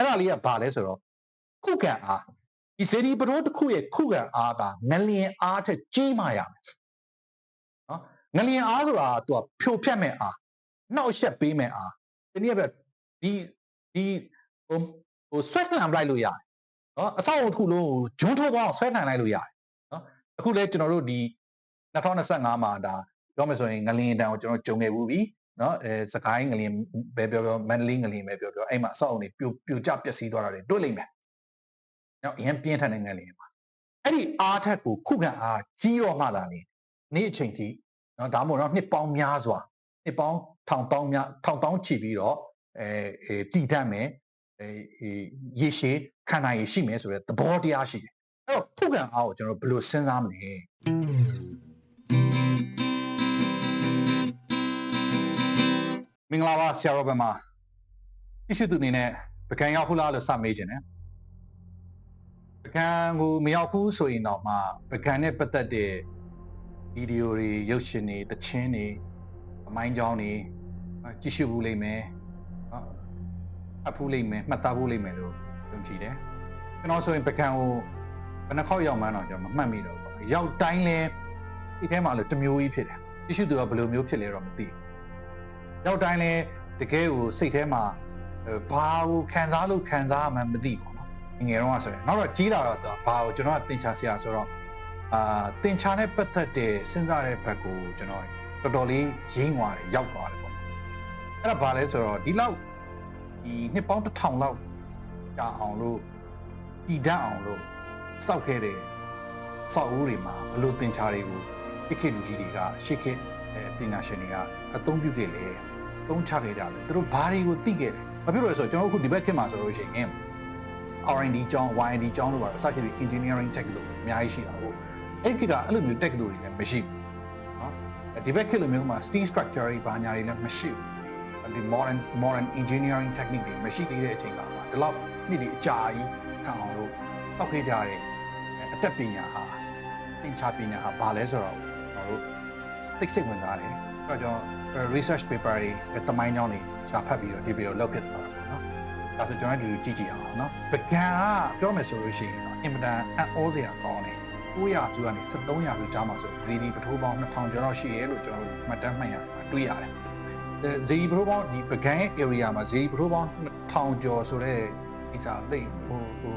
အဲ့ဒါလေးကဘာလဲဆိုတော့ခုခံအားဒီစေဒီပရိုတစ်ခုရဲ့ခုခံအားကငလျင်အားထက်ကြီးမှရမယ်နော်ငလျင်အားဆိုတာကသူကဖြိုဖြတ်မဲ့အားနှောက်ယှက်ပေးမဲ့အားဒီနေ့ကဒီဒီဟိုဟိုဆွဲလှန်လိုက်လို့ရတယ်နော်အဆောက်အုံတစ်ခုလုံးကိုဂျွန်းထိုးကောင်းအောင်ဆွဲလှန်လိုက်လို့ရတယ်နော်အခုလဲကျွန်တော်တို့ဒီ2025မှာဒါပြောမယ်ဆိုရင်ငလျင်တန်ကိုကျွန်တော်ကြုံခဲ့ဘူးပြီ နော်အဲစကိုင်းငလျင်ပဲပြောပြောမန္တလေးငလျင်ပဲပြောပြောအဲ့မှာအဆောက်အုံတွေပြိုပြိုကျပျက်စီးသွားတာတွေတွေ့လိမ့်မယ်နော်အရင်ပြင်းထန်တဲ့ငလျင်မှာအဲ့ဒီအားထက်ကိုခုခံအားကြီးတော့မှသာလေနေ့အချိန်ထိနော်ဒါမှမဟုတ်တော့နှစ်ပေါင်းများစွာနှစ်ပေါင်းထောင်တောင်းများထောင်တောင်းချီပြီးတော့အဲတည်တတ်မယ်အဲရေရှည်ခံနိုင်ရရှိမယ်ဆိုတဲ့သဘောတရားရှိတယ်အဲ့တော့ခုခံအားကိုကျွန်တော်ဘယ်လိုစဉ်းစားမလဲ မင်္ဂလာပါဆရာရောဘယ်မှာတိရှိသူအနေနဲ့ပကံရောက်ခုလားလို့စမေးခြင်းတယ်ပကံကိုမရောက်ဘူးဆိုရင်တော့မှပကံနဲ့ပတ်သက်တဲ့ဗီဒီယိုတွေရုပ်ရှင်တွေတခြင်းတွေအမိုင်းကြောင်းတွေကြည့်ရှုဘူးလိမ့်မယ်နော်အဖူးလိမ့်မယ်မှတ်သားဘူးလိမ့်မယ်လို့ယုံကြည်တယ်ကျွန်တော်ဆိုရင်ပကံကိုဘယ်နှခေါက်ရောက်မှန်းတော့ကျွန်တော်မမှတ်မိတော့ဘူးရောက်တိုင်းလဲဒီထဲမှာလို့တစ်မျိုးကြီးဖြစ်တယ်ကြည့်ရှုသူကဘယ်လိုမျိုးဖြစ်လဲတော့မသိဘူး ရောက်တိုင်းလဲတကယ်ကိုစိတ်ထဲမှာဘာကိုခံစားလို့ခံစားမှမသိဘူးနော်ငယ်တော့ဆိုရင်နောက်တော့ကြီးလာတော့ဘာကိုကျွန်တော်ကသင်ချာဆရာဆိုတော့အာသင်ချာနဲ့ပတ်သက်တဲ့စဉ်းစားတဲ့ဘက်ကိုကျွန်တော်တော်တော်လေးရင်းသွားတယ်ရောက်သွားတယ်ပေါ့အဲ့ဒါဘာလဲဆိုတော့ဒီလောက်ဒီနှစ်ပေါင်းတစ်ထောင်လောက်ကြာအောင်လို့တည်တတ်အောင်လို့စောက်ခဲ့တဲ့စောက်ဦးတွေမှာဘလို့သင်ချာတွေကိုပြစ်ခေလူကြီးတွေကရှေ့ခေအဲပညာရှင်တွေကအသုံးပြုခဲ့လေ သုံးချခဲ့ကြတယ်သူတို့ဘာတွေကိုသိခဲ့တယ်မဖြစ်လို့ဆိုတော့ကျွန်တော်အခုဒီဘက်ခင်မှာဆိုလို့ရှိရင် R&D ကျောင်း Y&D ကျောင်းတို့ပါအစရှိတဲ့ engineering tech တို့အများကြီးရှိတာဟုတ်အဲ့ခေတ်ကအဲ့လိုမျိုး tech တို့တွေလည်းမရှိဘူးနော်ဒီဘက်ခေတ်လိုမျိုးမှာ steel structure တွေဘာညာတွေလည်းမရှိဘူးဒီ modern modern engineering technique တွေမရှိသေးတဲ့အချိန်ကမှဒီလောက်နှစ်တွေအကြာကြီးခံအောင်လို့တောက်ခဲ့ကြတဲ့အတတ်ပညာဟာသင်ချပညာဟာဘာလဲဆိုတော့ကျွန်တော်တို့သိစိတ်ဝင်စားတယ်အဲ့တော့ကျွန်တော် research paper တွေတမိုင်းကြောင်းတွေရှာဖတ်ပြီးတော့ဒီဗီဒီယိုလောက်ဖြစ်သွားတာနော်။ဒါဆိုကျွန်တော်ဒီလိုကြည့်ကြည့်အောင်နော်။ပကံကပြောမယ်ဆိုလို့ရှိရင်အင်မတန်အံ့ဩစရာကောင်းတယ်။900စုကနေ7300စုကြားမှာဆိုဇီဒီပထိုးပေါင်း2000ကျော်တော့ရှိရဲလို့ကျွန်တော်မှတ်တမ်းမှတ်ရတွေ့ရတယ်။ဇီဒီပထိုးပေါင်းဒီပကံရဲ့ area မှာဇီဒီပထိုးပေါင်း2000ကျော်ဆိုတော့ဒီစာသိဟိုဟို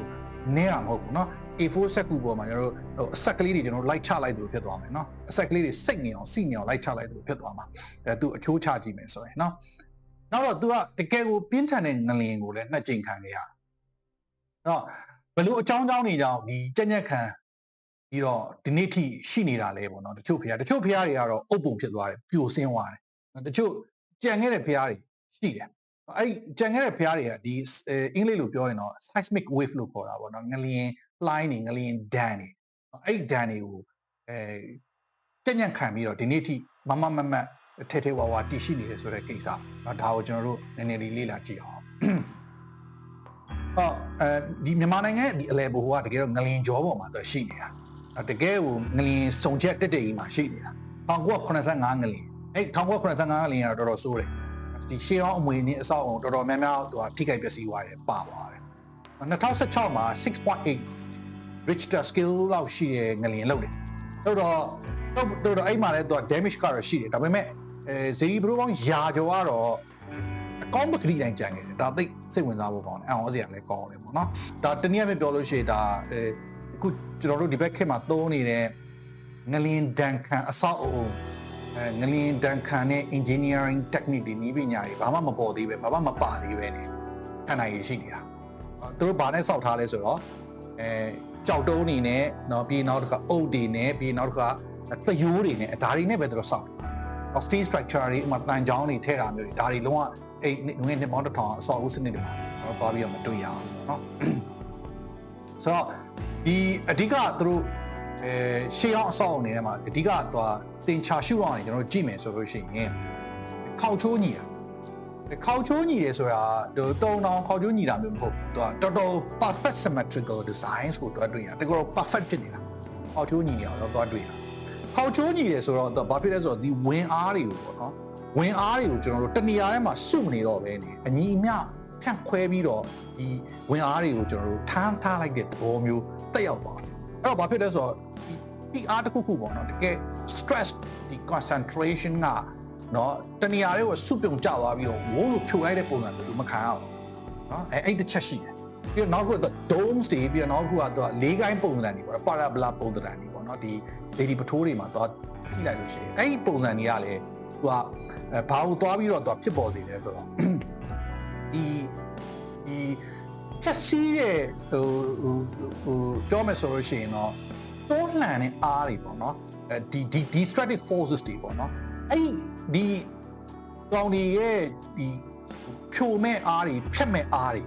နည်းတာမဟုတ်ဘူးနော်။ A4 စက်ကူပေါ်မှာကျွန်တော်တို့ဟိုအဆက်ကလေးတွေကျွန်တော်တို့လိုက်ချလိုက်သလိုဖြစ်သွားမယ်နော်အဆက်ကလေးတွေစိတ်ငြိမ်အောင်စိငြိမ်အောင်လိုက်ချလိုက်သလိုဖြစ်သွားမှာအဲသူအချိုးချကြည့်မယ်ဆိုရင်နော်နောက်တော့ तू ကတကယ်ကိုပြင်းထန်တဲ့ငလျင်ကိုလည်းနှစ်ကြိမ်ခံခဲ့ရတော့ဘလို့အကြောင်းကြောင်းနေကြောင်းဒီကြက်ညက်ခံပြီးတော့ဒီနေ့ထိရှိနေတာလဲပေါ့နော်တချို့ဖရားတချို့ဖရားတွေကတော့အုပ်ပုံဖြစ်သွားတယ်ပြိုဆင်းသွားတယ်တချို့ကြံခဲ့တဲ့ဖရားတွေရှိတယ်အဲ့ကြံခဲ့တဲ့ဖရားတွေကဒီအင်္ဂလိပ်လိုပြောရင်တော့ seismic wave လို့ခေါ်တာပေါ့နော်ငလျင် လှိုင်းနေငလျင်ဒဏ်နေအဲ့ဒဏ်တွေကိုအဲကြက်ညက်ခံပြီးတော့ဒီနေ့ထိမမမမထဲထဲဝါဝါတည်ရှိနေတယ်ဆိုတဲ့ကိစ္စเนาะဒါကိုကျွန်တော်တို့နည်းနည်းလေးလေ့လာကြည့်အောင်ဟောအဲဒီမြန်မာနိုင်ငံရဲ့ဒီအလဲဘိုကတကယ်တော့ငလျင်ကြောပေါ်မှာတော့ရှိနေတာတကယ်ကိုငလျင်စုံချက်တက်တက်ကြီးမှာရှိနေတာ1985ငလျင်အဲ့1985ငလျင်ကတော့တော်တော်ဆိုးတယ်ဒီရှေးအောင်အမွေနဲ့အဆောက်အုံတော်တော်များများသူကထိခိုက်ပျက်စီးသွားတယ်ပါသွားတယ်2016မှာ6.8 Richter scale လောက်ရှိတဲ့ငလျင်လောက်တယ်တော့တော့တော့တော့အဲ့မှာလည်းသူက damage ကတော့ရှိတယ်ဒါပေမဲ့အဲဇေယီဘရိုပေါင်းယာကျော်ကတော့အကောင်းပကတိတိုင်းကြံခဲ့တယ်ဒါသိစိတ်ဝင်စားဖို့ကောင်းတယ်အောင်စရာလည်းကောင်းတယ်ပေါ့နော်ဒါတနည်းအားဖြင့်ပြောလို့ရှိရင်ဒါအဲအခုကျွန်တော်တို့ဒီဘက်ခေတ်မှာသုံးနေတဲ့ငလျင်ဒန်ခံအဆောက်အအုံအဲငလျင်ဒန်ခံနဲ့ engineering technique တွေနည်းပညာတွေဘာမှမပေါ်သေးပဲဘာမှမပါသေးပဲနေခန္ဓာရည်ရှိနေတာသူတို့ဘာနဲ့စောက်ထားလဲဆိုတော့အဲ ကြောက်တုံးနေနဲ့နော်ပြီးနောက်တစ်ခါအုတ်တွေနဲ့ပြီးနောက်တစ်ခါသရိုးတွေနဲ့ဒါတွေနဲ့ပဲသူတို့စောင့်တယ်။ steel structure တွေအမှတန်ချောင်းတွေထည့်တာမျိုးတွေဒါတွေလုံးဝအဲ့ငွေနှစ်ပေါင်းတစ်ထောင်အဆောက်အဦစနစ်တွေမှာတော့သွားပြီးတော့မတွေ့ရအောင်နော်။ဆိုတော့ဒီအဓိကသူတို့အဲရှေးအောင်အဆောက်အဦတွေထဲမှာအဓိကသွားတင်ချရှုအောင်ကျွန်တော်တို့ကြည့်မယ်ဆိုလို့ရှိရင်ခေါချိုးညီတာ ခေါချိုးညီတယ်ဆိုတာတုံတောင်ခေါချိုးညီတာမျိုးမဟုတ်သူကတော်တော် perfect symmetrical designs ကိုတွားတွေ့ရတကယ်တော့ perfect ဖြစ်နေတာခေါချိုးညီရအောင်တော့တွားတွေ့ရခေါချိုးညီတယ်ဆိုတော့သူဘာဖြစ်လဲဆိုတော့ဒီဝင်အားတွေကိုပေါ့နော်ဝင်အားတွေကိုကျွန်တော်တို့တနေရာထဲမှာစုနေတော့ပဲနေအညီအမျှထဖြန့်ခွဲပြီးတော့ဒီဝင်အားတွေကိုကျွန်တော်တို့ထမ်းထားလိုက်တဲ့သဘောမျိုးတက်ရောက်သွားတယ်အဲ့တော့ဘာဖြစ်လဲဆိုတော့ဒီ PR တစ်ခုခုပေါ့နော်တကယ် stress ဒီ concentration က နော်တနေရာလေးကိုစုပြုံကျသွားပြီးတော့ဝိုးလို့ဖြိုလိုက်တဲ့ပုံစံမျိုးမခံရဘူးနော်အဲအဲ့တစ်ချက်ရှိတယ်ပြီးတော့နောက်တစ်ခုက domes တွေပြီးတော့နောက်တစ်ခုကတော့လေးကိုင်းပုံစံတွေပေါ့ parabola ပုံစံတွေပေါ့နော်ဒီ lady ပထိုးတွေမှာတော့ကြည့်လိုက်လို့ရှိရင်အဲ့ဒီပုံစံတွေကလည်းသူကအဲဘာလို့သွားပြီးတော့သူဖြစ်ပေါ်စေလဲဆိုတော့ဒီဒီဖြက်စီးရဲ့ဟိုဟိုဟိုပြောမယ်ဆိုလို့ရှိရင်တော့တွန်းလှန်တဲ့အားတွေပေါ့နော်အဲဒီဒီ destructive forces တွေပေါ့နော်အဲ့ ဒီကောင်တွေရဲ့ဒီဖြိုမဲ့အားတွေဖြတ်မဲ့အားတွေ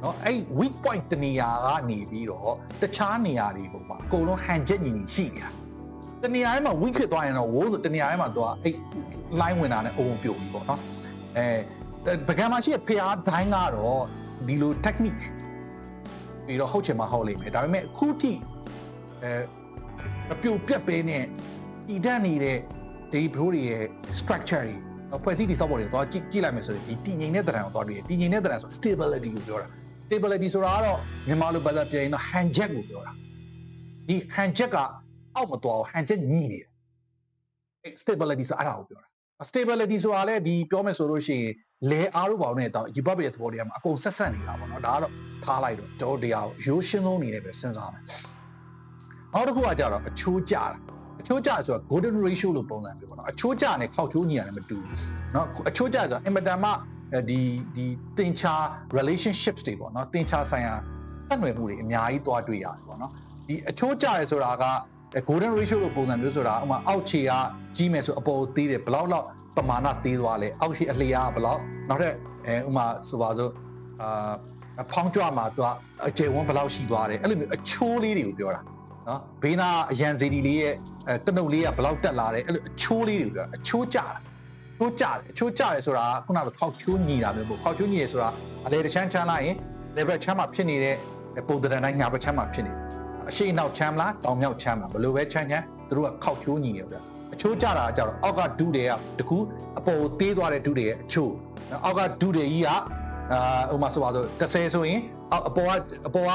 เนาะအဲ့ weak point တနေရာကနေပြီးတော့တခြားနေရာတွေပုံမှာအကုန်လုံးဟန်ချက်ညီညီရှိနေတာတနေရာထဲမှာ weak ဖြစ်သွားရင်တော့ woe ဆိုတနေရာထဲမှာသူကအဲ့ line ဝင်တာနဲ့အုံပြုတ်ပြီပေါ့เนาะအဲပကံမှာရှိတဲ့ဖျားဒိုင်းကတော့ဒီလို technique ပြီးတော့ဟုတ်ချင်မှဟုတ်လိမ့်မယ်ဒါပေမဲ့အခုထိအဲအပြုတ်ပြက်ပေးနဲ့တည်တတ်နေတဲ့ ဒီဘရိုးတွေရဲ့ structure တွေဖွဲ့စည်းတည်ဆောက်ပေါ်တွေတော့ကြည့်ကြည့်လိုက်မယ်ဆိုရင်ဒီတည်ငြိမ်တဲ့တရံကိုတော့တွေ့တယ်တည်ငြိမ်တဲ့တရံဆို stability ကိုပြောတာ stability ဆိုတာကတော့မြန်မာလိုဘာသာပြန်ရင်တော့ hand jack ကိုပြောတာဒီ hand jack ကအောက်မသွားဘူး hand jack ညှိနေတယ် stability ဆိုအဲ့ဒါကိုပြောတာ stability ဆိုတာလည်းဒီပြောမယ်ဆိုလို့ရှိရင်လဲအားလို့ပေါ့နဲ့တော့ Europe ရဲ့သဘောတရားမှာအကုန်ဆက်ဆက်နေတာပေါ့နော်ဒါကတော့ထားလိုက်တော့တို့တရားကိုရိုးရှင်းဆုံးအနေနဲ့ပဲစဉ်းစားမယ်နောက်တစ်ခုကကြတော့အချိုးကျတာ အချိုးကျဆိုတာ golden ratio လို့ပုံစံမျိုးပေါ့နော်အချိုးကျနဲ့ခောက်ချိုးညီရတယ်မတူဘူးเนาะအချိုးကျဆိုတာအင်မတန်မှဒီဒီတင်ချာ relationships တွေပေါ့နော်တင်ချာဆိုင်ရာတက်နွယ်မှုတွေအများကြီးတွားတွေ့ရတယ်ပေါ့နော်ဒီအချိုးကျရဲဆိုတာက golden ratio လို့ပုံစံမျိုးဆိုတာဥမာအောက်ခြေကကြီးမယ်ဆိုအပေါ်သေးတယ်ဘလောက်လောက်ပမာဏသေးသွားလဲအောက်ခြေအလျားကဘလောက်နောက်ထပ်အဲဥမာဆိုပါစို့အာဖောင်းကြွမှာသူကအကျေဝန်းဘလောက်ရှိသွားတယ်အဲ့လိုမျိုးအချိုးလေးတွေကိုပြောတာ နော်ဘေးနာအရန်စီဒီလေးရဲ့အဲတနုပ်လေးကဘလောက်တက်လာတယ်အဲ့လိုအချိုးလေးတွေကိုပြောအချိုးကြတာချိုးကြတယ်အချိုးကြတယ်ဆိုတာခုနကခောက်ချိုးညီတာမျိုးပေါ့ခောက်ချိုးညီရဆိုတာအလေတစ်ချမ်းချမ်းလိုက်ရင် level ချမ်းမှာဖြစ်နေတဲ့ပုံသဏ္ဍာန်တိုင်းညာဘက်ချမ်းမှာဖြစ်နေတယ်အရှိနောက်ချမ်းမလားတောင်မြောက်ချမ်းမလားဘယ်လိုပဲချမ်းချမ်းသူတို့ကခောက်ချိုးညီနေတယ်အချိုးကြတာကကြတော့အောက်ကဒုတွေကတကူအပေါ်သေးသွားတဲ့ဒုတွေရဲ့အချိုးအောက်ကဒုတွေကြီးကအာဥမာဆိုပါတော့30ဆိုရင်အပေါ်ကအပေါ်က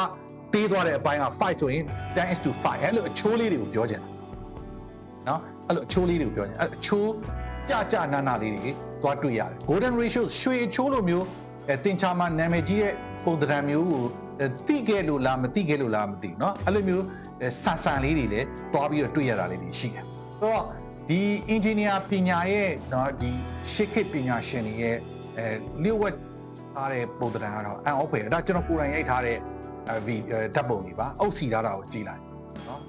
သေးသွားတဲ့အပိုင်းက5ဆိုရင်10 is to 5အဲ့လိုအချိုးလေးတွေကိုပြောချင်တာနော်အဲ့လိုအချိုးလေးတွေကိုပြောချင်အချိုးကြကြနာနာလေးတွေသွားတွေ့ရတယ် golden ratio ရွှေအချိုးလိုမျိုးအဲတင်ချာမှာနာမည်ကြီးရဲ့ပုံသဏ္ဍာန်မျိုးကိုတိခဲ့လို့လားမတိခဲ့လို့လားမသိဘူးเนาะအဲ့လိုမျိုးဆန်ဆန်လေးတွေလည်းတွားပြီးတော့တွေ့ရတာလေးတွေရှိတယ်ဆိုတော့ဒီ engineer ပညာရဲ့เนาะဒီရှစ်ခေတ်ပညာရှင်တွေရဲ့အဲလျှို့ဝှက်ထားတဲ့ပုံသဏ္ဍာန်ကတော့အန်အော့ဖွယ်ဒါကျွန်တော်ကိုယ်တိုင်ရိုက်ထားတဲ့ ဗီဓာတ်ပုံတွေပါအုပ်စီထားတာကိုကြည့်လိုက်เนาะ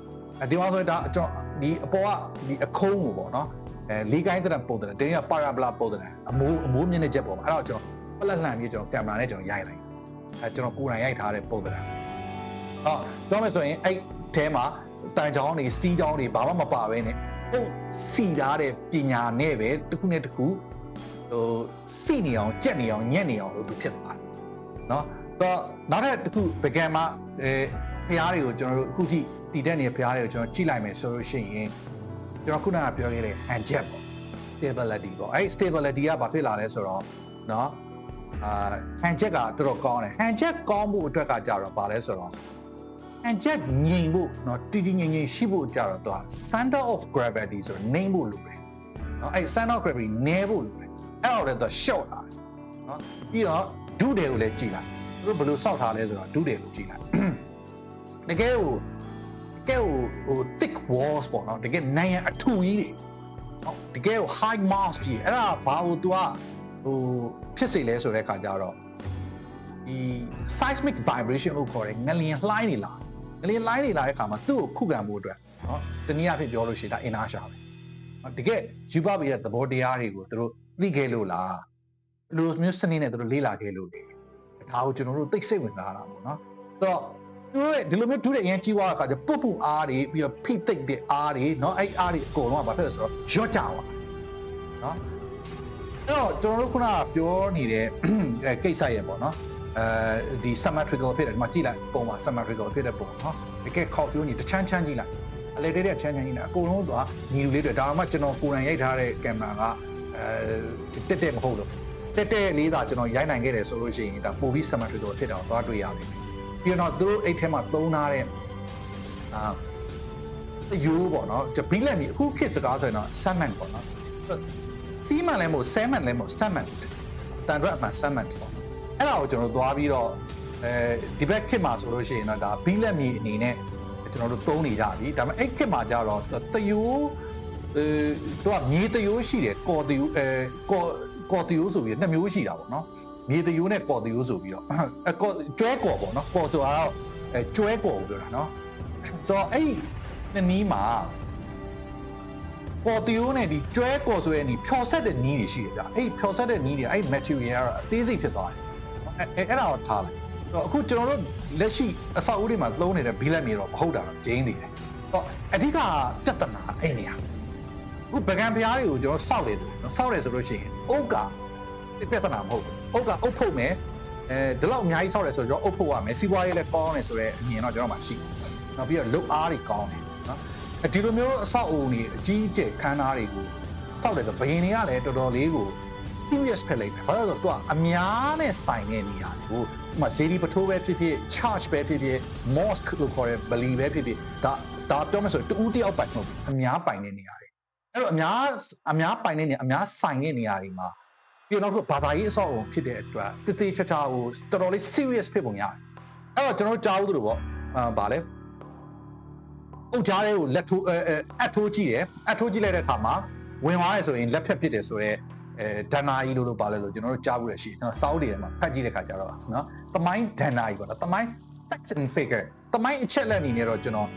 အဲဒီမှာဆိုဒါကျွန်တော်ဒီအပေါ်ကဒီအခုံးကိုပေါ့เนาะအဲလေးကိုင်းတဲ့ပုံသဏ္ဍာန်တင်းရပါရာဘလာပုံသဏ္ဍာန်အမိုးအမိုးမြင့်တဲ့ချက်ပေါ်မှာအဲ့တော့ကျွန်တော်ပလက်လှန်ပြီးကျွန်တော်ကင်မရာနဲ့ကျွန်တော်ရိုက်လိုက်အဲကျွန်တော်ကိုယ်တိုင်ရိုက်ထားတဲ့ပုံသဏ္ဍာန်ဟောပြောမယ်ဆိုရင်အဲ့ထဲမှာတန်ချောင်းတွေစတီးချောင်းတွေဘာမှမပါဘဲနဲ့ဟုတ်စီထားတဲ့ပညာနဲ့ပဲတစ်ခုနဲ့တစ်ခုဟိုစီနေအောင်ကြက်နေအောင်ညက်နေအောင်လို့သူဖြစ်သွားတယ်เนาะ တော့နောက်ထပ်တစ်ခုဗကံမှာအဲဖျားတွေကိုကျွန်တော်တို့အခုထိတည်တဲ့နေတဲ့ဖျားတွေကိုကျွန်တော်ကြည့်လိုက်မယ်ဆိုလို့ရှိရင်ကျွန်တော်ခုနကပြောခဲ့တဲ့ hand jet ပေါ့ stability ပေါ့အဲ့ stability ကဘာဖြစ်လာလဲဆိုတော့เนาะအာ hand jet ကတော်တော်ကောင်းတယ် hand jet ကောင်းဖို့အတွက်ကကြတော့ဘာလဲဆိုတော့ hand jet ငြိမ်ဖို့เนาะတီတီငြိမ်ငြိမ်ရှိဖို့ကြတော့သူက center of gravity ဆိုတော့နှိမ့်ဖို့လိုတယ်เนาะအဲ့ center of gravity နည်းဖို့လိုတယ်အဲ့တော့လည်းသူ short လာတယ်เนาะပြီးတော့ဒုတယ်ကိုလည်းကြည့်လိုက် သူဘယ်လိုစောက်ထားလဲဆိုတော့ဒုတယ်ကိုကြည့်လိုက်တကယ်ဟိုတကယ်ဟိုဟို thick walls ပေါ့နော်တကယ်နိုင်ရန်အထူကြီးတွေဟုတ်တကယ်ဟို high mast ကြီးအဲ့ဒါဘာလို့ तू อ่ะဟိုဖြစ်စေလဲဆိုတဲ့ခါကျတော့ဒီ seismic vibration ကိုခေါ်တယ်ငလျင်လှိုင်းနေလာငလျင်လှိုင်းနေလာတဲ့ခါမှာသူ့ကိုခုခံမှုအတွက်နော်တနည်းအားဖြင့်ပြောလို့ရှိရင်ဒါအင်နာရှာပဲတကယ်ယူပပေးတဲ့သဘောတရားတွေကိုသူတို့သိခဲ့လို့လားလူမျိုးစနစ်နဲ့သူတို့လေ့လာခဲ့လို့လေ ဒါကိုကျွန်တော်တို့သိစိတ်ဝင်စားတာပေါ့နော်အဲ့တော့သူတို့ဒီလိုမျိုးဒုတဲ့အရင်ကြီးွားတဲ့အခါကျပုတ်ပုတ်အားတွေပြီးတော့ဖိသိမ့်တဲ့အားတွေနော်အဲ့အားတွေအကုန်လုံးကဘာဖြစ်လဲဆိုတော့ရော့ကြပါနော်အဲ့တော့ကျွန်တော်တို့ခုနကပြောနေတဲ့အဲကိစ္စရဲ့ပေါ့နော်အဲဒီ symmetrical ဖြစ်တယ်ဒီမှာကြည့်လိုက်ပုံမှာ symmetrical ဖြစ်တဲ့ပုံနော်တကယ်ခေါက်ကျိုးကြီးတချမ်းချမ်းကြီးလိုက်အလေတဲ့တဲ့ချမ်းချမ်းကြီးလိုက်အကုန်လုံးကညီလူလေးတွေဒါမှကျွန်တော်ကိုယ်တိုင်ရိုက်ထားတဲ့ကင်မရာကအဲတက်တက်မဟုတ်လို့ တက်တက်လေးသာကျွန်တော်ရိုက်နိုင်ခဲ့တယ်ဆိုလို့ရှိရင်ဒါပိုပြီး symmetrical ဖြစ်တာကိုသွားတွေ့ရလိမ့်မယ်ပြီးတော့သူတို့အဲ့ထဲမှာသုံးထားတဲ့အာတယူပေါ့နော်တပီးလက်မြေအခုခေတ်စကားဆိုရင်တော့ cement ပေါ့နော်စီးမန်လည်းမဟုတ် cement လည်းမဟုတ် cement တန်ရက်အမှန် cement ပေါ့အဲ့ဒါကိုကျွန်တော်တို့သွားပြီးတော့အဲဒီဘက်ခေတ်မှာဆိုလို့ရှိရင်တော့ဒါဘီးလက်မြေအနေနဲ့ကျွန်တော်တို့သုံးနေကြပြီဒါပေမဲ့အဲ့ခေတ်မှာကျတော့တယူအဲသူကမြေတယူရှိတယ်ကော်တယူအဲကော် ကော်တယူဆိုပြီးနှစ်မျိုးရှိတာပေါ့နော်မြေတယူနဲ့ကော်တယူဆိုပြီးတော့အကော်ကျွဲကော်ပေါ့နော်ကော်ဆိုတာတော့အဲကျွဲကော်ကိုပြောတာနော်ဆိုတော့အဲ့ဒီနီးမှာကော်တယူနဲ့ဒီကျွဲကော်ဆိုတဲ့နီးဖြော်ဆက်တဲ့နီးတွေရှိတယ်ဗျအဲ့ဖြော်ဆက်တဲ့နီးတွေအဲ့ material ကတော့အသေးစိတ်ဖြစ်သွားတယ်အဲအဲ့ဒါတော့ထားလိုက်အခုကျွန်တော်တို့လက်ရှိအဆောက်အဦတွေမှာသုံးနေတဲ့ဘီလက်မြေတော့မဟုတ်တာတော့ဂျင်းသေးတယ်။ဟောအဓိကပြဿနာအဲ့နေရ။အ ခုဗကန်ဖျားတွေကိုကျွန်တော်စောက်တယ်နော်စောက်တယ်ဆိုလို့ရှိရင်အုတ်ကပြဿနာမဟုတ်ဘူး။အုတ်ကအုတ်ဖုတ်မယ်အဲဒီလောက်အများကြီးစောက်တယ်ဆိုတော့အုတ်ဖုတ်ရမယ်စီးပွားရေးလည်းကောင်းတယ်ဆိုတော့အမြင်တော့ကျွန်တော်မှရှိတယ်။နောက်ပြီးတော့လုတ်အားတွေကောင်းတယ်နော်။အဲဒီလိုမျိုးအဆောက်အဦတွေအကြီးအကျယ်ခန်းသားတွေကိုစောက်တယ်ဆိုဘယင်တွေကလည်းတော်တော်လေးကို serious ဖြစ်လိုက်တယ်။ဘာလို့လဲဆိုတော့သူကအများနဲ့ဆိုင်တဲ့နေရာကိုဥပမာဇေဒီပထိုးပဲဖြစ်ဖြစ် charge ပဲဖြစ်ဖြစ် mosque လို့ခေါ်တဲ့ဗလီပဲဖြစ်ဖြစ်ဒါဒါပြောမယ်ဆိုတူဦးတယောက်ပိုင်မဟုတ်ဘူးအများပိုင်တဲ့နေရာတွေ။ အဲ့တော့အများအများပိုင်တဲ့နေရာအများဆိုင်တဲ့နေရာတွေမှာပြီးတော့ဘာသာရေးအဆောက်အုံဖြစ်တဲ့အတွက်တည်တည်ချာချာကိုတော်တော်လေး serious ဖြစ်ပုံရတယ်။အဲ့တော့ကျွန်တော်ကြားဘူးလို့ပေါ့အာဗာလဲအုတ်ကြားလေးကိုလက်ထိုးအဲအထိုးကြည့်တယ်အထိုးကြည့်လိုက်တဲ့အခါမှာဝင်သွားရဆိုရင်လက်ဖြတ်ဖြစ်တယ်ဆိုတော့အဲဒန်နာကြီးလို့လို့ပါလဲလို့ကျွန်တော်တို့ကြားဘူးရရှိကျွန်တော်စောက်တွေထဲမှာဖတ်ကြည့်တဲ့ခါကျတော့နော်တမိုင်းဒန်နာကြီးပေါ့နော်တမိုင်း facts and figure တမိုင်းအချက်လက်အနေနဲ့တော့ကျွန်တော်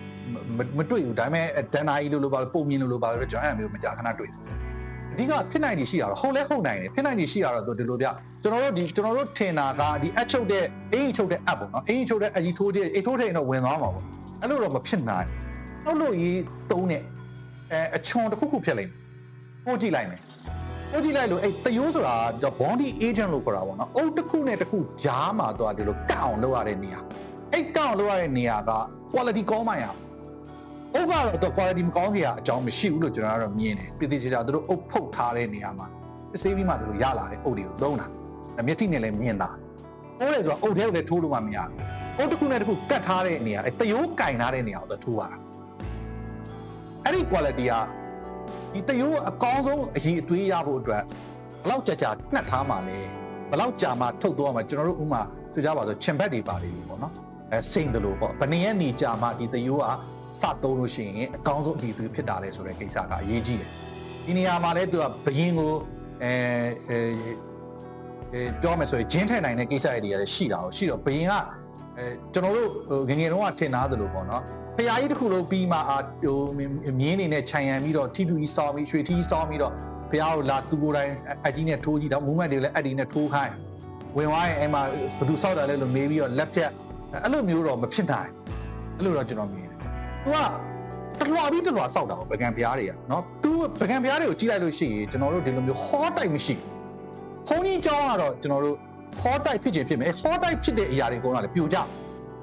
မတွေ့ဘူးဒါပေမဲ့ဒန်နာကြီးလို့လို့ပါပုံမြင်လို့လို့ပါလဲကျွန်တော်အဲ့မျိုးမကြာခဏတွေ့အဓိကဖြစ်နိုင်နေရှိတာတော့ဟုတ်လဲဟုတ်နိုင်တယ်ဖြစ်နိုင်နေရှိတာတော့ဒီလိုပြကျွန်တော်တို့ဒီကျွန်တော်တို့ထင်တာကဒီအချုပ်တဲ့အင်ချုပ်တဲ့ app ပေါ့နော်အင်ချုပ်တဲ့အကြီးထိုးတဲ့အိထိုးတဲ့တော့ဝင်သွားမှာပေါ့အဲ့လိုတော့မဖြစ်နိုင်ဟုတ်လို့ရေးတုံးတဲ့အဲအချွန်တစ်ခုခုဖြစ်လိမ့်မယ်ပို့ကြည့်လိုက်မယ်ပို့ကြည့်လိုက်လို့အဲ့တယိုးဆိုတာ body agent လို့ခေါ်တာပေါ့နော်အုပ်တစ်ခုနဲ့တစ်ခုကြားမှာတော့ဒီလိုကတ်အောင်လုပ်ရတဲ့နေရာအဲ့ကတ်အောင်လုပ်ရတဲ့နေရာက quality ကောင်းမှရအောင် အုပ်ကတော့တော့ quality မကောင်းစရာအကြောင်းမရှိဘူးလို့ကျွန်တော်ကတော့မြင်တယ်တည်တည်ချာချာသူတို့အုပ်ဖုတ်ထားတဲ့နေရာမှာစေးပြီးမှသူတို့ရလာတဲ့အုပ်တွေကိုသုံးတာမျက်စိနဲ့လည်းမြင်တာပိုးတယ်ဆိုတော့အုပ်ထဲကိုလည်းထိုးလို့မှမရဘူးအုပ်တစ်ခုနဲ့တစ်ခုကတ်ထားတဲ့နေရာအဲတယိုးကင်ထားတဲ့နေရာကိုတော့ထိုးရတာအဲ့ဒီ quality ကဒီတယိုးအကောင်းဆုံးအရေးအသွေးရဖို့အတွက်ဘလောက်ကြာကြာနှက်ထားမှလဲဘလောက်ကြာမှထုတ်သွားမှကျွန်တော်တို့ဥမာဆိုကြပါဆိုချင်ဘက်တွေပါလိမ့်ပေါ့နော်အဲစိန်တယ်လို့ပေါ့ဘယ်နည်းရဲ့နေကြာမှဒီတယိုးက စသုံးလို့ရှိရင်အကောင်းဆုံးအရေးအသွေးဖြစ်တာလဲဆိုတဲ့ကိစ္စကအရေးကြီးတယ်ဒီနေရာမှာလဲသူကဘယင်းကိုအဲအဲအဲပြောမယ်ဆိုရင်ဂျင်းထည့်နိုင်တဲ့ကိစ္စတွေလည်းရှိတာကိုရှိတော့ဘယင်းကအဲကျွန်တော်တို့ငငယ်တုန်းကထင်သားသလိုပေါ့နော်ဖရာကြီးတစ်ခုလုံးပြီးမှအာဟိုမြင်းနေနဲ့ခြံရံပြီးတော့ထီထူကြီးစောင်းပြီးရွှေထီကြီးစောင်းပြီးတော့ဖရာကိုလာသူကိုယ်တိုင်အကြီးနဲ့ထိုးကြည့်တော့မူမန့်တွေလည်းအဒီနဲ့ထိုးခိုင်းဝင်သွားရင်အဲ့မှာဘသူစောက်တာလဲလို့မေးပြီးတော့လက်ဖြတ်အဲ့လိုမျိုးတော့မဖြစ်နိုင်အဲ့လိုတော့ကျွန်တော်မြင် တယ်။ तू ကတလွာပြီးတလွာစောက်တာပေါ့ဗကန်ဖျားတွေကနော်။ तू ဗကန်ဖျားတွေကိုကြီးလိုက်လို့ရှိရင်ကျွန်တော်တို့ဒီလိုမျိုးဟောတိုက်မရှိဘူး။ဘုံကြီးကျောင်းကတော့ကျွန်တော်တို့ဟောတိုက်ဖြစ်ခြင်းဖြစ်မယ်။ဟောတိုက်ဖြစ်တဲ့အရာတွေကတော့လည်းပြိုကျ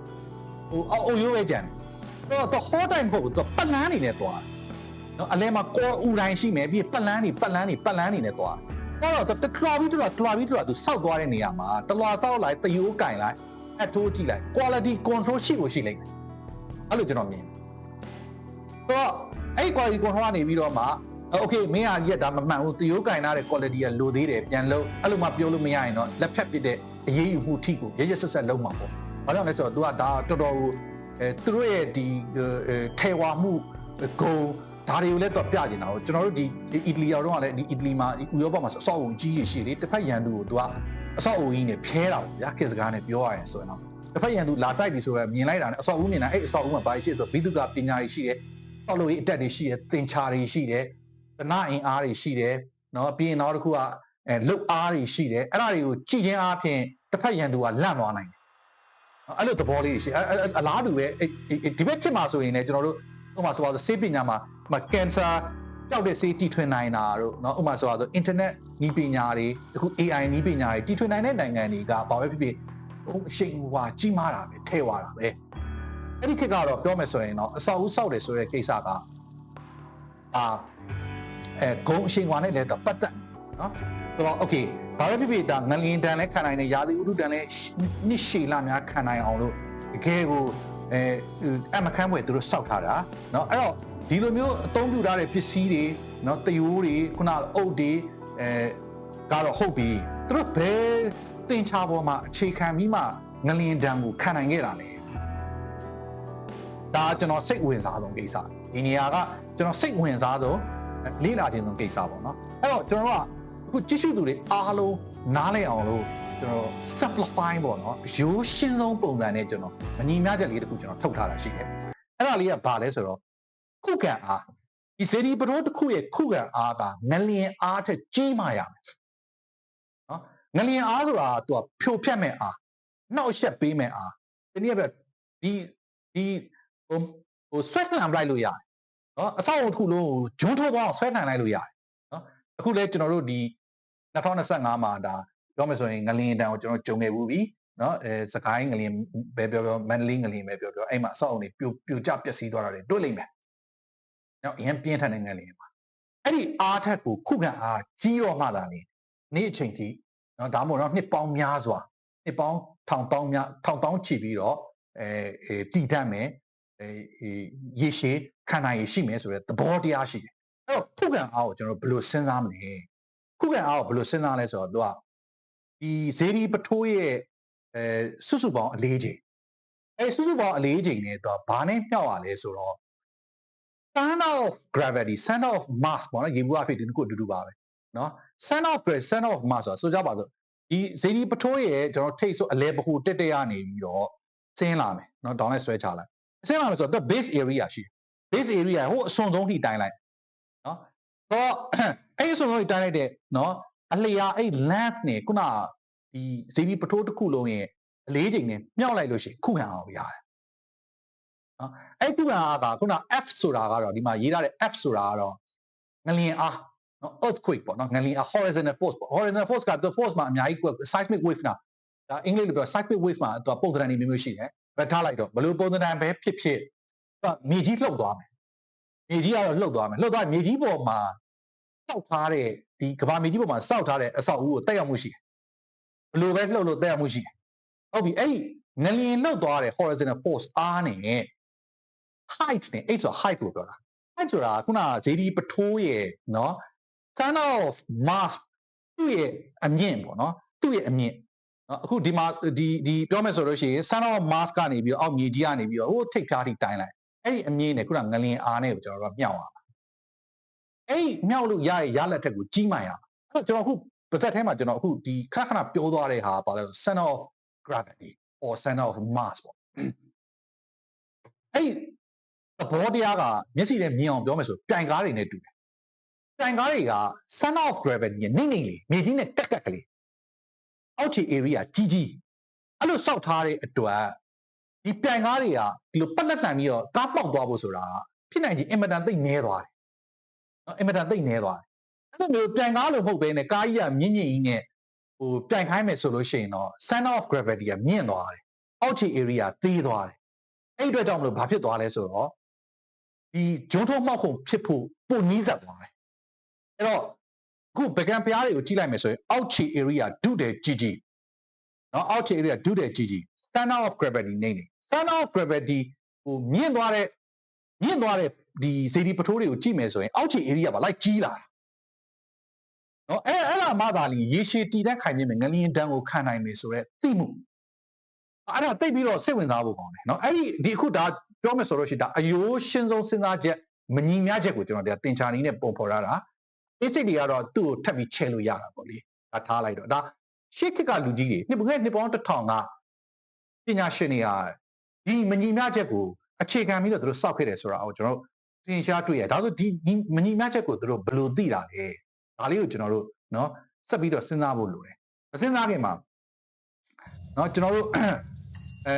။ဟိုအောက်အုပ်ရိုးပဲကြံတယ်။တော့ဟောတိုက်မဟုတ်ဘူး။သူပတ်လန်းနေနဲ့သွားတယ်။နော်အလဲမှာကောဥတိုင်းရှိမယ်ပြီးပတ်လန်းနေပတ်လန်းနေပတ်လန်းနေနဲ့သွားတယ်။တော့တလွာပြီးတလွာတလွာပြီးတလွာသူစောက်သွားတဲ့နေရာမှာတလွာစောက်လိုက်တယိုးကင်လိုက်အထိုးကြည့်လိုက် quality control ရှိကိုရှိလိမ့်မယ်အဲ့လိုကျွန်တော်မြင် တော့အဲ့ quality control ကနေပြီးတော့မှ okay မင်းဟာရက်ဒါမမှန်ဘူးတယိုးကင်ထားတဲ့ quality ကလိုသေးတယ်ပြန်လို့အဲ့လိုမှပြောလို့မရရင်တော့လက်ဖြတ်ပစ်တဲ့အရေးယူမှုထိကိုရရဆက်ဆက်လုံးမှာပေါ့ဘာကြောင့်လဲဆိုတော့ तू ကဒါတော်တော်ကိုအဲသူတို့ရဲ့ဒီထေဝါမှုဂုံဒါတွေကိုလည်းတော့ပြနေတာကိုကျွန်တော်တို့ဒီအီတလီရောက်တော့ကလည်းဒီအီတလီမှာဥရောပမှာဆိုအဆောက်အုံကြီးကြီးရှိတယ်တစ်ဖက်ရန်သူကို तू ကအဆောက်အုံကြီးနဲ့ဖျဲတာပေါ့ဗျာခေတ်စကားနဲ့ပြောရရင်ဆိုရင်တော့တစ်ဖက်ရန်သူလာတိုက်ပြီဆိုတော့မြင်လိုက်တာနဲ့အဆောက်အုံမြင်တာအဲ့အဆောက်အုံမှာဘာရှိဆိုဘိတုကပညာတွေရှိတယ် ဆောက်လို့ရေးအတက်တွေရှိတယ်သင်္ချာတွေရှိတယ်တနအင်အားတွေရှိတယ်နော်ပြီးရင်နောက်တစ်ခုကအဲလုတ်အားတွေရှိတယ်အဲ့ဒါတွေကိုကြည်ချင်းအားဖြင့်တစ်ဖက်ရန်သူကလန့်သွားနိုင်တယ်အဲ့လိုသဘောလေးရှိအလားတူပဲဒီဘက်ဖြစ်မှာဆိုရင်လည်းကျွန်တော်တို့ဥပမာဆိုပါဆိုဆေးပညာမှာကင်ဆာကြောက်တဲ့ဆေးတီထွင်နိုင်တာတို့เนาะဥပမာဆိုတော့ internet နီးပညာတွေအခု AI နီးပညာတွေတီထွင်နိုင်တဲ့နိုင်ငံတွေကဘာပဲဖြစ်ဖြစ်အရှိန်ဟွာကြီးမားတာပဲထဲဝါတာပဲ အဲ့ဒီခေတ်ကတော့ပြောမယ်ဆိုရင်တော့အဆောက်အဦဆောက်တယ်ဆိုတဲ့ကိစ္စကအာအဲဂုံအရှိန်ဟွာနဲ့လည်းတော့ပတ်သက်เนาะ ဆိုတော့ okay ဘာပဲဖြစ်ဖြစ်ဒါငလျင်တန်လည်းခံနိုင်တယ်ရာသီဥတုတန်လည်းနှစ်ရှည်လများခံနိုင်အောင်လို့တကယ်ကိုအဲအမခန်းပွဲသူတို့စောက်ထားတာเนาะအဲ့တော့ဒီလိုမျိုးအသုံးပြုထားတဲ့ပစ္စည်းတွေเนาะတယိုးတွေခုနအုပ်တွေအဲကတော့ဟုတ်ပြီသူတို့ဘယ်တင်ချပေါ်မှာအခြေခံပြီးမှငလျင်တန်ကိုခံနိုင်ခဲ့တာလဲ ဒါကျွန်တော်စိတ်ဝင်စားဆုံးကိစ္စဒီနေရာကကျွန်တော်စိတ်ဝင်စားဆုံးလေးလာခြင်းဆုံးကိစ္စပေါ့နော်အဲ့တော့ကျွန်တော်ကအခုကြည့်ရှုသူတွေအားလုံးနားလည်အောင်လို့ကျွန်တော် simplify ပေါ့နော်ရိုးရှင်းဆုံးပုံစံနဲ့ကျွန်တော်မညီမျှချက်လေးတစ်ခုကျွန်တော်ထုတ်ထားတာရှိတယ်အဲ့ဒါလေးကဘာလဲဆိုတော့ခုခံအားဒီစေဒီပရိုတစ်ခုရဲ့ခုခံအားကငလျင်အားထက်ကြီးမှရမယ်နော်ငလျင်အားဆိုတာသူကဖြိုဖြတ်မဲ့အားနှောက်ယှက်ပေးမဲ့အားဒီနေ့ပဲဒီဒီ ဟိုဟိုဆွဲလှန်လိုက်လို့ရတယ်နော်အဆောက်အုံတစ်ခုလုံးကိုဂျွန်းထိုးကောင်းဆွဲလှန်လိုက်လို့ရတယ်နော်အခုလဲကျွန်တော်တို့ဒီ2025မှာဒါပြောမယ်ဆိုရင်ငလျင်တန်ကိုကျွန်တော်ကြုံခဲ့ဘူးပြီနော်အဲစကိုင်းငလျင်ပဲပြောပြောမန္တလေးငလျင်ပဲပြောပြောအဲ့မှာအဆောက်အုံတွေပြိုပြိုကျပျက်စီးသွားတာတွေတွေ့လိမ့်မယ်နော်အရင်ပြင်းထန်တဲ့ငလျင်မှာအဲ့ဒီအားထက်ကိုခုခံအားကြီးတော့မှသာလေနေ့အချိန်ထိနော်ဒါမှမဟုတ်တော့နှစ်ပေါင်းများစွာနှစ်ပေါင်းထောင်တောင်းများထောင်တောင်းချီပြီးတော့အဲတည်တတ်မယ် အဲရေရှည်ခံနိုင်ရရှိမယ်ဆိုတဲ့သဘောတရားရှိတယ်။အဲ့တော့ခုခံအားကိုကျွန်တော်ဘယ်လိုစဉ်းစားမလဲ။ခုခံအားကိုဘယ်လိုစဉ်းစားလဲဆိုတော့သူကဒီဇေဒီပထိုးရဲ့အဲစုစုပေါင်းအလေးချိန်အဲစုစုပေါင်းအလေးချိန်နဲ့သူကဘာနဲ့မြောက်ရလဲဆိုတော့ center of gravity center of mass ပေါ့နော်ရေဘူးအဖြစ်ဒီကုအတူတူပါပဲနော် center of gravity center of mass ဆိုကြပါစို့ဒီဇေဒီပထိုးရဲ့ကျွန်တော်ထိတ်ဆိုအလဲပဟုတက်တက်ရနေပြီးတော့ဆင်းလာမယ်နော်ဒေါင်းလဲဆွဲချလိုက် အဆင့်မှမယ်ဆိုတော့ base area ရှိ base area ဟိုအစွန်ဆုံးထိတိုင်းလိုက်နော်တော့အဲ့အစွန်ဆုံးထိတိုင်းလိုက်တဲ့နော်အလျာအဲ့ length နဲ့ခုနဒီဇီဘီပထိုးတစ်ခုလုံးရဲ့အလေးချိန်နဲ့မြောက်လိုက်လို့ရှိရင်ခုခံအောင်ရတယ်နော်အဲ့ခုခံအားကခုန F ဆိုတာကတော့ဒီမှာရေးထားတဲ့ F ဆိုတာကတော့ငလျင်အားနော် earthquake ပေါ့နော်ငလျင်အား horizontal force ပေါ့ horizontal force က the force မှာအများကြီး seismic wave နာဒါအင်္ဂလိပ်လိုပြော seismic wave မှာသူပုံသဏ္ဍာန်တွေမျိုးမျိုးရှိတယ် ပဲထားလိုက်တော့ဘလို့ပုံသဏ္ဍာန်ပဲဖြစ်ဖြစ်မြေကြီးလှုပ်သွားမယ်မြေကြီးကတော့လှုပ်သွားမယ်လှုပ်သွားမြေကြီးပေါ်မှာစောက်ထားတဲ့ဒီကဘာမြေကြီးပေါ်မှာစောက်ထားတဲ့အဆောက်အဦကိုတက်ရောက်မှုရှိတယ်ဘလို့ပဲလှုပ်လို့တက်ရောက်မှုရှိတယ်ဟုတ်ပြီအဲ့ငလျင်လှုပ်သွားတဲ့ horizontal force r နဲ့ height နဲ့ h ဆိုတာ height လို့ပြောတာ height ဆိုတာခုန JD ပထိုးရဲ့နော် center of mass သူ့ရဲ့အမြင့်ပေါ့နော်သူ့ရဲ့အမြင့် နော်အခုဒီမှာဒီဒီပြောမယ်ဆိုလို့ရှိရင် sun of mask ကနေပြီးတော့အောက်မြေကြီးကနေပြီးတော့ဟိုထိပ်ဖြားထိတိုင်းလိုက်အဲ့ဒီအမြင်နဲ့ခုနငလင်အားနဲ့ကိုကျွန်တော်တို့ကမြောက်ရမှာအဲ့ဒီမြောက်လို့ရရရလက်ထက်ကိုကြီးမှန်ရမှာအဲ့တော့ကျွန်တော်အခုပါဇက်ထဲမှာကျွန်တော်အခုဒီခဏခဏပြောသွားတဲ့ဟာပါလဲ sun of gravity or sun of mass ပေါ့အဲ့သဘောတရားကမျက်စိနဲ့မြင်အောင်ပြောမယ်ဆိုပြိုင်ကားတွေနဲ့တူတယ်ပြိုင်ကားတွေက sun of gravity နဲ့နိမ့်နိမ့်လေးမြေကြီးနဲ့ကက်ကက်ကလေး အောက်ခြေ area ကြီးကြီးအဲ့လိုစောက်ထားတဲ့အတွက်ဒီပြိုင်ကားတွေကဒီလိုပတ်လက်လှန်ပြီးတော့ကားပေါက်သွားဖို့ဆိုတာဖြစ်နိုင်ကြီးအင်မတန်သိမ့်နေသွားတယ်နော်အင်မတန်သိမ့်နေသွားတယ်အဲ့လိုမျိုးပြိုင်ကားလို့မဟုတ်ဘဲနဲ့ကားကြီးကမြင့်မြင့်ကြီးနဲ့ဟိုပြိုင်ခိုင်းမယ်ဆိုလို့ရှိရင်တော့ center of gravity ကမြင့်သွားတယ်အောက်ခြေ area သေးသွားတယ်အဲ့ဒီအတွက်ကြောင့်မလို့ဘာဖြစ်သွားလဲဆိုတော့ဒီဂျုံထုံးမှောက်ခုံဖြစ်ဖို့ပိုနီးစပ်သွားတယ်အဲ့တော့ အခုဗကန်ဖျားတွေကိုကြည့်လိုက်မယ်ဆိုရင်အောက်ခြေ area ဒုတယ်ကြီးကြီးနော်အောက်ခြေ area ဒုတယ်ကြီးကြီး center of gravity နေနေ center of gravity ဟိုမြင့်သွားတဲ့မြင့်သွားတဲ့ဒီစေဒီပထိုးတွေကိုကြည့်မယ်ဆိုရင်အောက်ခြေ area ပါလိုက်ကြီးလာတာနော်အဲ့အဲ့ဒါမှသာလျှင်ရေရှည်တည်တဲ့ခိုင်မြင့်မယ်ငလျင်တန်းကိုခံနိုင်မယ်ဆိုတော့သိမှုအဲ့ဒါတိတ်ပြီးတော့စိတ်ဝင်စားဖို့ကောင်းတယ်နော်အဲ့ဒီဒီအခုဒါပြောမယ်ဆိုလို့ရှိရင်ဒါအယိုးရှင်းဆုံးစဉ်းစားချက်မညီမျှချက်ကိုကျွန်တော်တို့တင်ချာနီးနဲ့ပုံဖော်ရတာ အေးစိတ်တွေကတော့သူ့ကိုထပ်ပြီးချဲလို့ရတာပေါ့လေဒါထားလိုက်တော့ဒါရှေ့ခေတ်ကလူကြီးတွေနှစ်ငယ်နှစ်ပေါင်း1000ကပညာရှင်တွေကဒီမညီမျှချက်ကိုအခြေခံပြီးတော့သူတို့စောက်ခဲ့တယ်ဆိုတာကိုကျွန်တော်တို့သင်ရှားတွေ့ရဒါဆိုဒီမညီမျှချက်ကိုသူတို့ဘယ်လိုသိတာလဲဒါလေးကိုကျွန်တော်တို့နော်ဆက်ပြီးတော့စဉ်းစားဖို့လိုတယ်မစဉ်းစားခင်မှာနော်ကျွန်တော်တို့ အဲ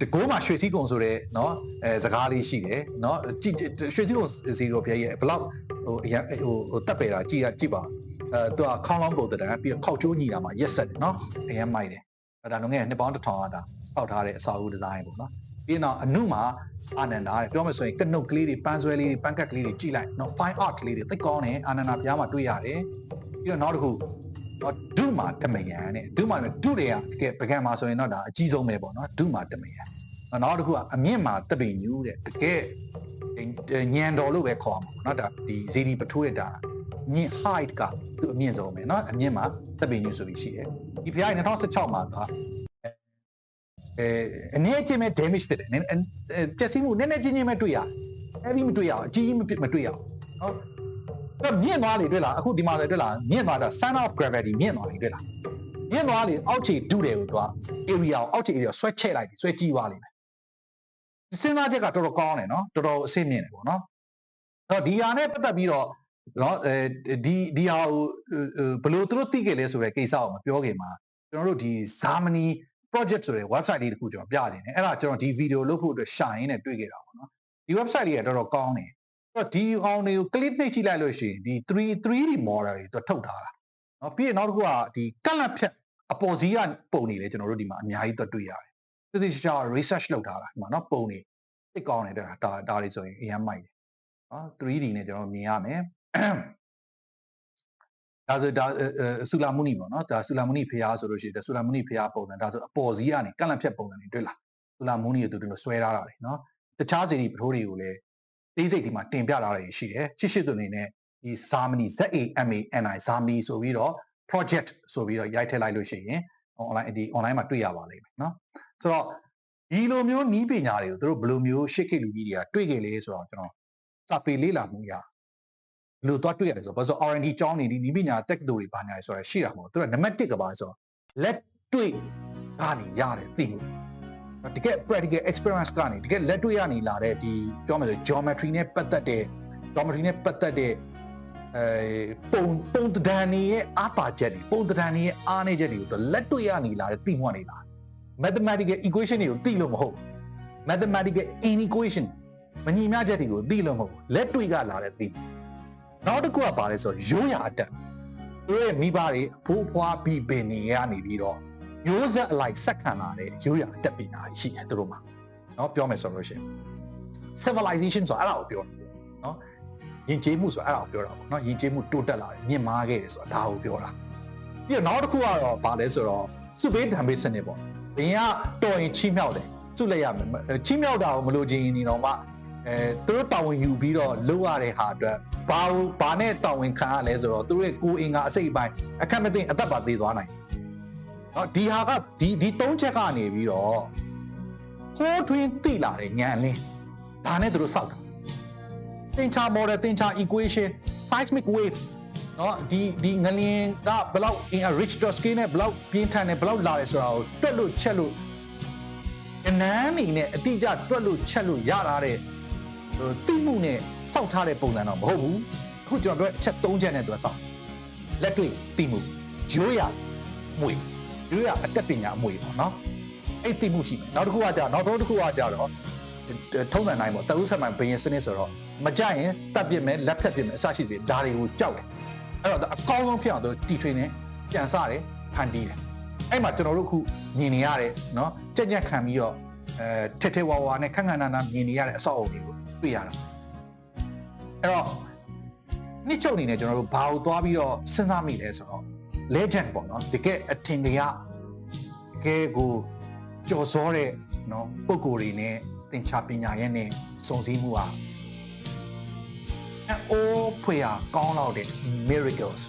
တကိုးမှာရွှေစည်းကုံဆိုတဲ့เนาะအဲစကားလေးရှိတယ်เนาะကြည့်ရွှေစည်းကုံစီရောပြရဲ့ဘလောက်ဟိုအရဟိုဟိုတက်ပေတာကြည့်ရကြည့်ပါအဲသူကခေါင်းလောင်းပုံတံပြီးတော့ခောက်ချိုးညီတာမှာရက်ဆက်တယ်เนาะအရင်မိုက်တယ်အဲဒါလုံးငယ်နှစ်ပေါင်းတစ်ထောင်ကဒါပေါက်ထားတဲ့အစာအုပ်ဒီဇိုင်းပေါ့နော်ပြီးတော့အနုမှာအာနန္ဒာတဲ့ပြောမယ်ဆိုရင်ကနုတ်ကလေးတွေပန်းဆွဲလေးတွေပန်းကက်ကလေးတွေကြည့်လိုက်နော် fine art လေးတွေသိကောင်းတယ်အာနန္ဒာဘုရားမှာတွေ့ရတယ်ပြီးတော့နောက်တစ်ခု နော်ဒုမာတမယံနဲ့ဒုမာနဲ့ဒုတွေကတကယ်ပကံမှာဆိုရင်တော့ဒါအကြီးဆုံးပဲပေါ့နော်ဒုမာတမယံနောက်တစ်ခုကအမြင့်မာတပိညူတဲ့တကယ်ညံတော်လို့ပဲခေါ်မှာနော်ဒါဒီဇီဒီပထိုးရတာညင် height ကသူအမြင့်ဆုံးပဲနော်အမြင့်မာတပိညူဆိုပြီးရှိတယ်ဒီဖျားရင်2016မှာကအဲအနေချင်းမဲ့ damage ဖြစ်တယ်ပျက်စီးမှုနည်းနည်းချင်းချင်းပဲတွေ့ရအဲဒီမတွေ့ရအောင်အကြီးကြီးမတွေ့ရအောင်နော် မြင့်သွားလေတွေ့လားအခုဒီမှာလည်းတွေ့လားမြင့်သွားတာ sun of gravity မြင့်သွားလေတွေ့လားမြင့်သွားလေအောက်ခြေဒုတယ်ကိုသွား area ကိုအောက်ခြေ area ဆွဲချက်လိုက်ပြီဆွဲကြီးသွားလိမ့်မယ်စဉ်းစားချက်ကတော်တော်ကောင်းတယ်နော်တော်တော်အဆင့်မြင့်တယ်ပေါ့နော်အဲ့တော့ဒီဟာနဲ့ပတ်သက်ပြီးတော့နော်အဲဒီဒီဟာကိုဘယ်လိုသူတို့သိခဲ့လဲဆိုတဲ့ကိစ္စကိုမပြောခင်မှာကျွန်တော်တို့ဒီ Germany project ဆိုတဲ့ website လေးတစ်ခုကျွန်တော်ပြနေတယ်အဲ့ဒါကျွန်တော်ဒီ video လုပ်ဖို့အတွက်ရှာရင်းနဲ့တွေ့ခဲ့တာပေါ့နော်ဒီ website လေးကတော်တော်ကောင်းတယ်အဲ့ တော့ဒီအောင်တွေကို click နှိပ်ကြည့်လိုက်လို့ရှိရင်ဒီ3 3D model တွေသူထုတ်ထားတာနော်ပြီးရင်နောက်တစ်ခုကဒီကန့်လန့်ဖြတ်အပေါ်စီးကပုံနေလေကျွန်တော်တို့ဒီမှာအများကြီးတွေ့တွေ့ရတယ်သေသေးချာ research လုပ်ထားတာဒီမှာနော်ပုံနေသိကောင်းတယ်ဒါဒါတွေဆိုရင်အရင်မိုက်တယ်နော် 3D နဲ့ကျွန်တော်မြင်ရမယ်ဒါဆိုဒါဆူလာမုနီပေါ့နော်ဒါဆူလာမုနီဖျားဆိုလို့ရှိရင်ဆူလာမုနီဖျားပုံစံဒါဆိုအပေါ်စီးကနေကန့်လန့်ဖြတ်ပုံစံတွေတွေ့လားဆူလာမုနီကိုသူတို့ဆွဲထားတာလေနော်တခြားစီဒီပထိုးတွေကိုလည်း သေးစိတ်ဒီမှာတင်ပြထားတာရှိတယ်ချစ်ရှိသူအနေနဲ့ဒီ Zamani ZAMANI Zamani ဆိုပြီးတော့ project ဆိုပြီးတော့ရိုက်ထည့်လိုက်လို့ရှိရင် online ဒီ online မှာတွေ့ရပါလိမ့်မယ်နော်ဆိုတော့ဒီလိုမျိုးနီးပညာတွေကိုသူတို့ဘယ်လိုမျိုးရှစ်ခေတ်လူကြီးတွေကတွေ့ခဲ့လဲဆိုတော့ကျွန်တော်စာပေလေ့လာမှုရဘယ်လိုသွားတွေ့ရလဲဆိုတော့ဘာလို့ R&D ကျောင်းနေဒီနီးပညာတက္ကသိုလ်တွေဘာညာဆိုတာရှိတာမဟုတ်သူကနံပါတ်1ကပါဆိုတော့လက်တွေ့ကနေရတယ်သိလို့ တကယ် practical experience ကနေတကယ်လက်တွေ့ရနေလာတဲ့ဒီပြောမယ်ဆို geometry နဲ့ပတ်သက်တဲ့ geometry နဲ့ပတ်သက်တဲ့အဲပုံပုံတံနေရဲ့အားပါချက်တွေပုံတံနေရဲ့အားနေချက်တွေကိုလက်တွေ့ရနေလာတဲ့သိမှနေလာ mathematical equation တွေကိုသိလို့မဟုတ် mathematical inequation မညီမျှချက်တွေကိုသိလို့မဟုတ်လက်တွေ့ကလာတဲ့သိနောက်တစ်ခုကပါလဲဆိုရိုးရာအတက်သူရဲ့မိဘတွေအဖိုးဖွားပြီးပင်နေရနေပြီးတော့ ရိုးဆက်အလိုက်ဆက်ခံလာတဲ့ရိုးရာအတက်ပညာရှိတယ်သူတို့မှာเนาะပြောမယ်ဆိုလို့ရှိရင် civilization ဆိုအဲ့ဒါကိုပြောတယ်เนาะယဉ်ကျေးမှုဆိုအဲ့ဒါကိုပြောတာပေါ့เนาะယဉ်ကျေးမှုတိုးတက်လာတယ်မြင့်မားခဲ့တယ်ဆိုတာဒါကိုပြောတာပြီးတော့နောက်တစ်ခုကတော့ဗာလဲဆိုတော့စုပေးတံပေးစနစ်ပေါ့ဘင်းကတော်ရင်ချီးမြှောက်တယ်စုလိုက်ရမယ်ချီးမြှောက်တာကိုမလို့ချင်းနေတော့မှအဲသူတို့တာဝန်ယူပြီးတော့လုပ်ရတဲ့ဟာအတွက်ဘာဘာနဲ့တာဝန်ခံရလဲဆိုတော့သူတို့ရဲ့ကိုယ်အင်္ဂါအစိတ်အပိုင်းအခက်မသိအသက်ပါသေးသွားနိုင်เน နော်ဒီဟာကဒီဒီသုံးချက်ကနေပြီးတော့ဟိုးထွင်းတိလာတဲ့ညံလင်းဒါနဲ့သူတို့စောက်တာသင်္ချာ model သင်္ချာ equation seismic wave နော်ဒီဒီငလျင်ကဘလောက် in a rich dot scale နဲ့ဘလောက်ပြင်းထန်နဲ့ဘလောက်လာတယ်ဆိုတာကိုတွက်လို့ချက်လို့အနမ်းနေနဲ့အတိအကျတွက်လို့ချက်လို့ရတာတဲ့ဟိုတိမှုနဲ့စောက်ထားတဲ့ပုံစံတော့မဟုတ်ဘူးအခုကျွန်တော်ပြောအချက်၃ချက်နဲ့သူကစောက်လက်တွေ့တိမှုရိုးရမွေ့ ရိုးရအတက်ပညာအမွေပေါ့နော်အဲ့သိမှုရှိမယ်နောက်တစ်ခုကကြာနောက်ဆုံးတစ်ခုကကြာတော့ထုံးစံတိုင်းပေါ့တဥဆက်မှန်ဘယင်စနစ်ဆိုတော့မကြရင်တတ်ပြစ်မယ်လက်ဖြတ်ပြစ်မယ်အစရှိပြီဒါတွေကိုကြောက်တယ်အဲ့တော့အကောင်းဆုံးဖြစ်အောင်သူတီထွင်နေပြန်စတယ်ဖန်တီးတယ်အဲ့မှာကျွန်တော်တို့အခုမြင်နေရတဲ့နော်ကြက်ကြက်ခံပြီးတော့အဲထက်ထက်ဝါဝါနဲ့ခန့်ခန့်နာနာမြင်နေရတဲ့အဆောက်အအုံတွေကိုတွေ့ရတာအဲ့တော့နှစ်ချုပ်အနေနဲ့ကျွန်တော်တို့ဘာကိုသွားပြီးတော့စဉ်းစားမိလဲဆိုတော့ legend ပေါ့နော်တကယ်အထင်ကြီး ကယ်ကိုကြော်စောတဲ့နော်ပုံကိုယ်တွေနဲ့သင်္ချာပညာရဲ့နဲ့စုံစည်းမှုဟာအိုးဖွေရကောင်းတော့တဲ့ miracles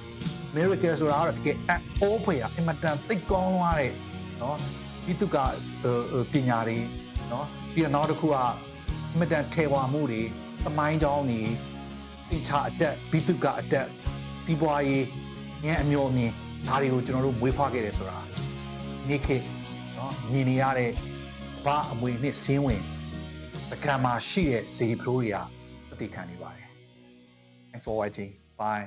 miracle ဆိုတာကတော့တကယ်အိုးဖွေရအင်မတန်သိကောင်းသွားတဲ့နော်ဒီတုကပညာတွေနော်ပြီးတော့နောက်တစ်ခုကအင်မတန်ထေဝါမှုတွေသမိုင်းကြောင်းတွေသင်္ချာအတက်ဘိတုကအတက်ဒီပွားရေးဉာဏ်အမျိုးအမြင်ဒါတွေကိုကျွန်တော်တို့မွေးဖွားခဲ့တယ်ဆိုတာ နေ့ခေတ်နော်မြင်နေရတဲ့ဘာအမွေနဲ့ဆင်းဝင်ပကံမှာရှိတဲ့ဇေဒီပရိုတွေဟာအတိခံနေပါတယ် Thanks for watching bye